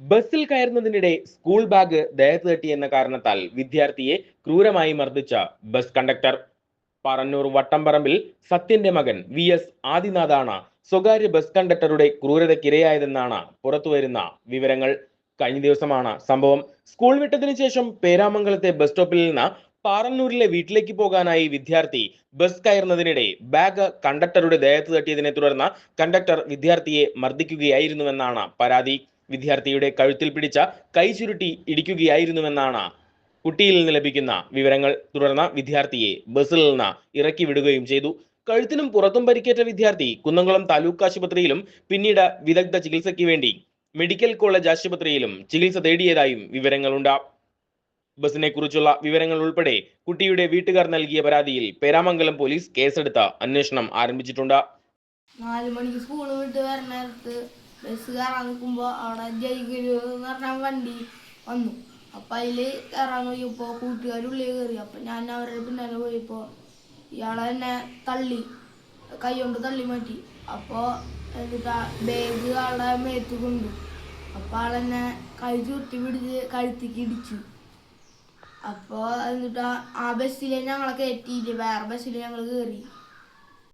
ബസ്സിൽ കയറുന്നതിനിടെ school bag ദേഹത്ത് തട്ടി എന്ന കാരണത്താൽ വിദ്യാർത്ഥിയെ ക്രൂരമായി മർദ്ദിച്ച ബസ് കണ്ടക്ടർ. പറന്നൂർ വട്ടംപറമ്പിൽ സത്യന്റെ മകൻ വി എസ് ആദിനാഥാണ് സ്വകാര്യ ബസ് കണ്ടക്ടറുടെ ക്രൂരതയ്ക്കിരയായതെന്നാണ് പുറത്തുവരുന്ന വിവരങ്ങൾ. കഴിഞ്ഞ ദിവസമാണ് സംഭവം. സ്കൂൾ വിട്ടതിനു ശേഷം പേരാമംഗലത്തെ ബസ് സ്റ്റോപ്പിൽ നിന്ന് പാറന്നൂരിലെ വീട്ടിലേക്ക് പോകാനായി വിദ്യാർത്ഥി ബസ് കയറുന്നതിനിടെ ബാഗ് കണ്ടക്ടറുടെ ദേഹത്ത് തട്ടിയതിനെ തുടർന്ന് കണ്ടക്ടർ വിദ്യാർത്ഥിയെ മർദ്ദിക്കുകയായിരുന്നുവെന്നാണ് പരാതി. വിദ്യാർത്ഥിയുടെ കഴുത്തിൽ പിടിച്ച കൈ ചുരുട്ടി ഇടിക്കുകയായിരുന്നുവെന്നാണ് കുട്ടിയിൽ നിന്ന് ലഭിക്കുന്ന വിവരങ്ങൾ. തുടർന്ന് വിദ്യാർത്ഥിയെ ബസ്സിൽ നിന്ന് ഇറക്കി വിടുകയും ചെയ്തു. കഴുത്തിനും പുറത്തും പരിക്കേറ്റ വിദ്യാർത്ഥി കുന്നംകുളം താലൂക്ക് ആശുപത്രിയിലും പിന്നീട് വിദഗ്ധ ചികിത്സയ്ക്ക് വേണ്ടി മെഡിക്കൽ കോളേജ് ആശുപത്രിയിലും ചികിത്സ തേടിയതായും വിവരങ്ങളുണ്ട്. ബസിനെ കുറിച്ചുള്ള വിവരങ്ങൾ ഉൾപ്പെടെ കുട്ടിയുടെ വീട്ടുകാർ നൽകിയ പരാതിയിൽ പേരാമംഗലം പോലീസ് കേസെടുത്ത് അന്വേഷണം ആരംഭിച്ചിട്ടുണ്ട്. നാല് മണിക്ക് സ്കൂൾ വിട്ട് വരണത് ബസ് കയറാൻ നിൽക്കുമ്പോൾ അവിടെ ജൈഗുരു എന്ന് പറഞ്ഞ വണ്ടി വന്നു. അപ്പം അതിൽ കയറാൻ നോക്കിയപ്പോൾ കൂട്ടുകാരുള്ളിൽ കയറി അപ്പം ഞാൻ അവരുടെ പിന്നാലെ പോയപ്പോൾ ഇയാളെ എന്നെ തള്ളി കൈ കൊണ്ട് തള്ളി മാറ്റി. അപ്പോൾ എന്നിട്ട് ബാഗ് ആളുടെ മേത്ത് കൊണ്ടു. അപ്പോൾ ആളെന്നെ കൈ ചുരുട്ടി പിടിച്ച് കഴുത്തിക്ക് ഇടിച്ചു. അപ്പോൾ എന്നിട്ട് ആ- ബസ്സിൽ ഞങ്ങളെ കയറ്റിയില്ല വേറെ ബസ്സിൽ ഞങ്ങൾ കയറി